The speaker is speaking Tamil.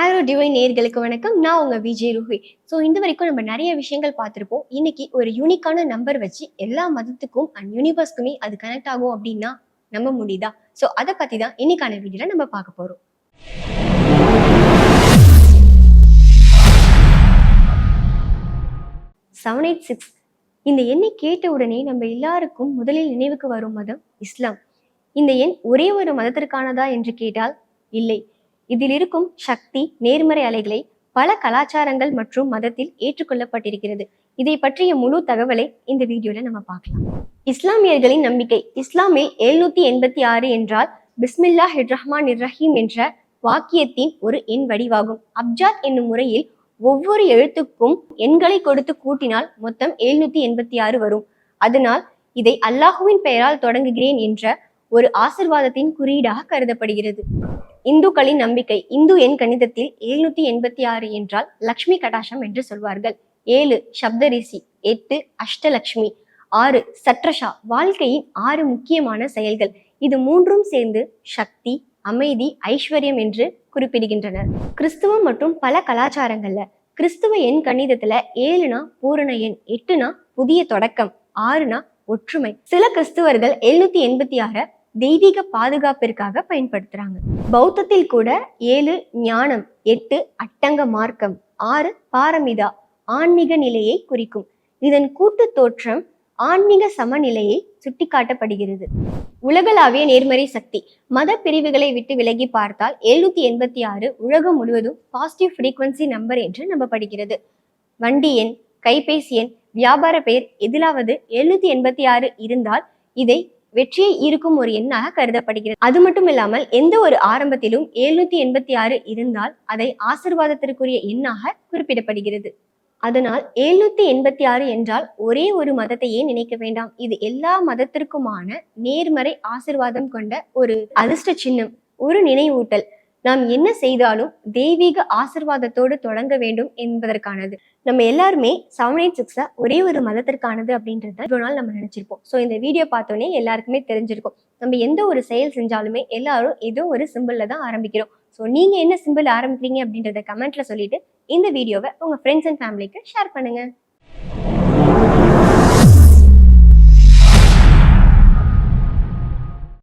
ஆரோ டிவைன் நேர்களுக்கு வணக்கம். நான் உங்க விஜய் ரூஹி. ஸோ இந்த வரைக்கும் நம்ம நிறைய விஷயங்கள் பார்த்துருப்போம். இன்னைக்கு ஒரு யூனிக்கான நம்பர் வச்சு எல்லா மதத்துக்கும் அண்ட் யூனிவர்ஸ்க்குமே அது கனெக்ட் ஆகும் அப்படின்னா நம்ப முடியுதா ஸோ அதை பத்தி தான் இன்னைக்கான வீடியோல நம்ம பார்க்க போறோம். செவன் எயிட் சிக்ஸ் இந்த எண்ணை கேட்ட உடனே நம்ம எல்லாருக்கும் முதலில் நினைவுக்கு வரும் மதம் இஸ்லாம். இந்த எண் ஒரே ஒரு மதத்திற்கானதா என்று கேட்டால் இல்லை. இதில் இருக்கும் சக்தி நேர்மறை அலைகளை பல கலாச்சாரங்கள் மற்றும் மதத்தில் ஏற்றுக்கொள்ளப்பட்டிருக்கிறது. இதை பற்றிய முழு தகவலை இந்த வீடியோல நம்ம பார்க்கலாம். இஸ்லாமியர்களின் நம்பிக்கை. இஸ்லாமில் எழுநூத்தி எண்பத்தி ஆறு என்றால் பிஸ்மில்லா ரஹ்மான் இர்ரஹீம் என்ற வாக்கியத்தின் ஒரு எண் வடிவாகும். அப்ஜாத் என்னும் முறையில் ஒவ்வொரு எழுத்துக்கும் எண்களை கொடுத்து கூட்டினால் மொத்தம் எழுநூத்தி எண்பத்தி ஆறு வரும். அதனால் இதை அல்லாஹுவின் பெயரால் தொடங்குகிறேன் என்ற ஒரு ஆசிர்வாதத்தின் குறியீடாக கருதப்படுகிறது. இந்துக்களின் நம்பிக்கை. இந்து எண் கணிதத்தில் எழுநூத்தி எண்பத்தி ஆறு என்றால் லக்ஷ்மி கடாசம் என்று சொல்வார்கள். ஏழு சப்தரிசி எட்டு அஷ்டலக்ஷ்மி. ஆறு சட்ரஷா வாழ்க்கையின் ஆறு முக்கியமான செயல்கள். இது மூன்றும் சேர்ந்து சக்தி அமைதி ஐஸ்வர்யம் என்று குறிப்பிடுகின்றனர். கிறிஸ்துவம் மற்றும் பல கலாச்சாரங்கள்ல கிறிஸ்துவ எண் கணிதத்துல ஏழுனா பூரண எண் எட்டுனா புதிய தொடக்கம் ஆறுனா ஒற்றுமை. சில கிறிஸ்துவர்கள் எழுநூத்தி எண்பத்தி ஆற தெய்வீக பாதுகாப்பிற்காக பயன்படுத்துறாங்க. பௌத்தத்தில் கூட ஏழு ஞானம் எட்டு அட்டங்க மார்க்கம் ஆறு பாரமிதா ஆன்மீக நிலையை குறிக்கும். இதன் கூட்டு தோற்றம் ஆன்மீக சமநிலையை சுட்டிக்காட்டப்படுகிறது. உலகளாவிய நேர்மறை சக்தி. மத பிரிவுகளை விட்டு விலகி பார்த்தால் எழுநூத்தி எண்பத்தி ஆறு உலகம் முழுவதும் பாசிட்டிவ் ஃப்ரீக்வன்சி நம்பர் என்று நம்பப்படுகிறது. வண்டி எண் கைபேசி எண் வியாபார பெயர் எதிலாவது எழுநூத்தி எண்பத்தி ஆறு இருந்தால் இதை வெற்றியை ஈர்க்கும் ஒரு எண்ணாக கருதப்படுகிறது. அது மட்டும் இல்லாமல் எந்த ஒரு ஆரம்பத்திலும் எழுநூத்தி எண்பத்தி ஆறு இருந்தால் அதை ஆசிர்வாதத்திற்குரிய எண்ணாக குறிப்பிடப்படுகிறது. அதனால் எழுநூத்தி எண்பத்தி ஆறு என்றால் ஒரே ஒரு மதத்தையே நினைக்க வேண்டாம். இது எல்லா மதத்திற்குமான நேர்மறை ஆசிர்வாதம் கொண்ட ஒரு அதிர்ஷ்ட சின்னம் ஒரு நினைவூட்டல். நாம் என்ன செய்தாலும் தெய்வீக ஆசிர்வாதத்தோடு தொடங்க வேண்டும் என்பதற்கானது. நம்ம எல்லாருமே செவன் எயிட் சிக்ஸை ஒரே ஒரு மதத்திற்கானது அப்படின்றத இவ்வளோ நாள் நம்ம நினைச்சிருப்போம். ஸோ இந்த வீடியோ பார்த்தோன்னே எல்லாருக்குமே தெரிஞ்சிருக்கும். நம்ம எந்த ஒரு செயல் செஞ்சாலுமே எல்லாரும் ஏதோ ஒரு சிம்பிள்ல தான் ஆரம்பிக்கிறோம். ஸோ நீங்க என்ன சிம்பிள் ஆரம்பிக்கிறீங்க அப்படின்றத கமெண்ட்ல சொல்லிட்டு இந்த வீடியோவை உங்க ஃப்ரெண்ட்ஸ் அண்ட் ஃபேமிலிக்கு ஷேர் பண்ணுங்க.